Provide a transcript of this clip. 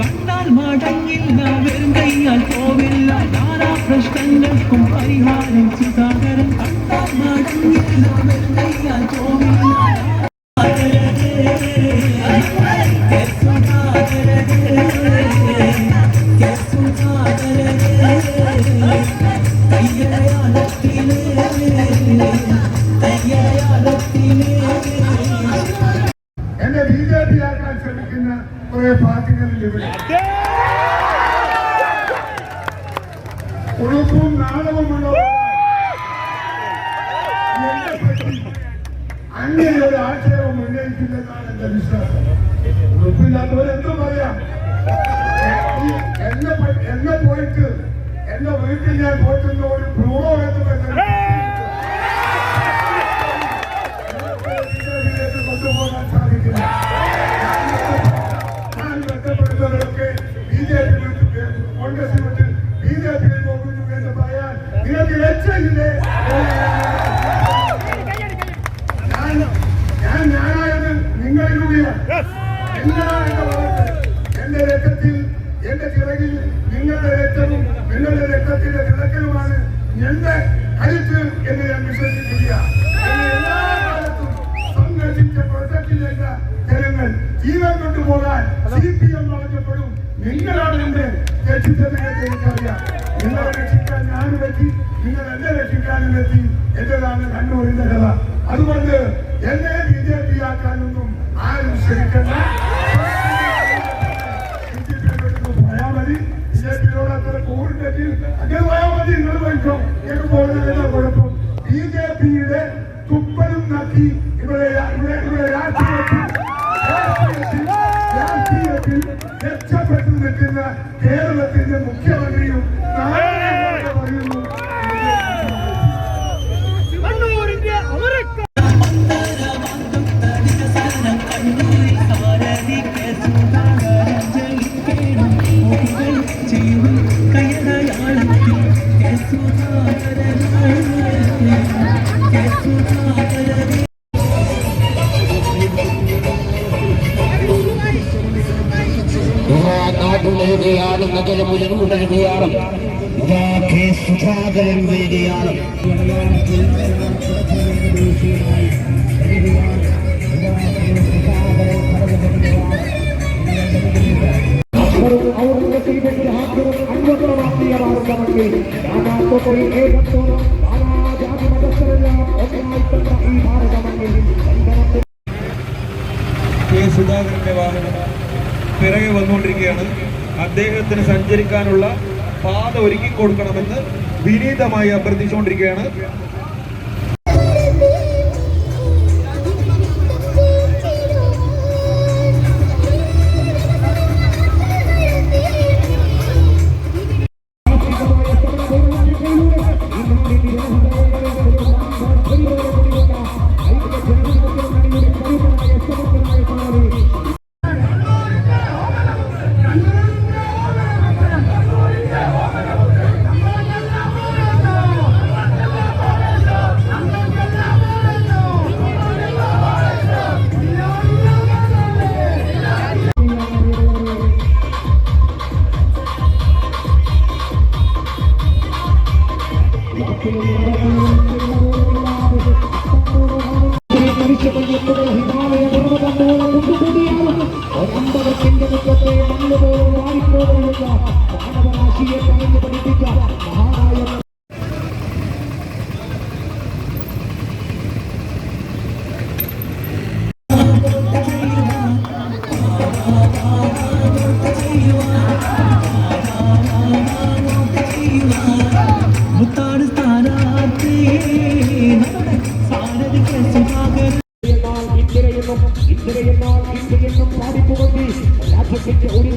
കണ്ടാൽ മടങ്ങില്ല വെറും കൈയാൽ പോവില്ല. നാനാ പ്രശ്നങ്ങൾക്കും പരിഹാരം നാണവുമുള്ള അങ്ങനെ ഒരു ആക്ഷേപം ഉന്നയിക്കില്ലെന്നാണ് എന്റെ വിശ്വാസം ഉറപ്പില്ലാത്തവരെന്തും പറയാം എന്നെ എന്നെ പോയിട്ട് എന്റെ വീട്ടിൽ ഞാൻ പോയിട്ടുള്ള ഒരു ഭ്രൂണോ എന്ന് ബിജെപിയിലേക്ക് നിങ്ങൾക്ക് ലക്ഷ്യമില്ലേ ഞാൻ ഞാൻ ഞാനായത് നിങ്ങളിലൂടെയാണ് എന്താണ് എന്റെ വളർച്ച എന്റെ രക്തത്തിൽ എന്റെ ചിറകിൽ നിങ്ങളുടെ രക്തവും നിങ്ങളുടെ രക്തത്തിന്റെ തിളക്കലുമാണ് എന്റെ കരുത്ത് എന്ന് ഞാൻ വിശ്വസിക്കില്ല എന്നെ എല്ലാ കാലത്തും സംഘടിച്ച പ്രൊജക്റ്റിലേക്ക ജനങ്ങൾ ജീവൻ കൊണ്ടുപോകാൻ സി പി എം പറഞ്ഞപ്പോഴും നിങ്ങളാണ് എന്റെ നിങ്ങൾ എന്നെ രക്ഷിക്കാനും എത്തി എന്റേതാണ് കണ്ണൂരിന്റെ കഥ. അതുകൊണ്ട് എന്നെ ബി ജെ പി ആക്കാനൊന്നും ആരും ശ്രമിക്കണ്ട പോയാൽ മതി. ബിജെപിയോട് അത്ര കൂറുണ്ടെങ്കിൽ അങ്ങനെ പോയാൽ മതി. നിങ്ങൾ പോയിക്കോ. എനിക്ക് പോകുന്നതിന്റെ കുഴപ്പം. ബി ജെ പിയുടെ തുപ്പലും നക്കി ഇവിടെ ഇവിടെ ഇവിടെ രാഷ്ട്രീയത്തിൽ രാഷ്ട്രീയത്തിൽ രക്ഷപ്പെട്ടു നിൽക്കുന്ന കേരളത്തിന്റെ മുഖ്യമന്ത്രിയും നാട്ടുലരുകയാണ് നഗരം ഉയർന്നുടരുകയാണ് ഇതാ കെ സുധാകരൻ വരികയാണ് കെ സുധാകരന്റെ വാഹനം പിറകെ വന്നുകൊണ്ടിരിക്കുകയാണ്. അദ്ദേഹത്തിന് സഞ്ചരിക്കാനുള്ള പാത ഒരുക്കി കൊടുക്കണമെന്ന് വിനീതമായി അഭ്യർത്ഥിച്ചുകൊണ്ടിരിക്കുകയാണ്. ഇന്നലെയെന്നാൽ ഇന്നലെന്നും പാടിപ്പുകത്തി രാജ്യത്തിന്റെ ഒരു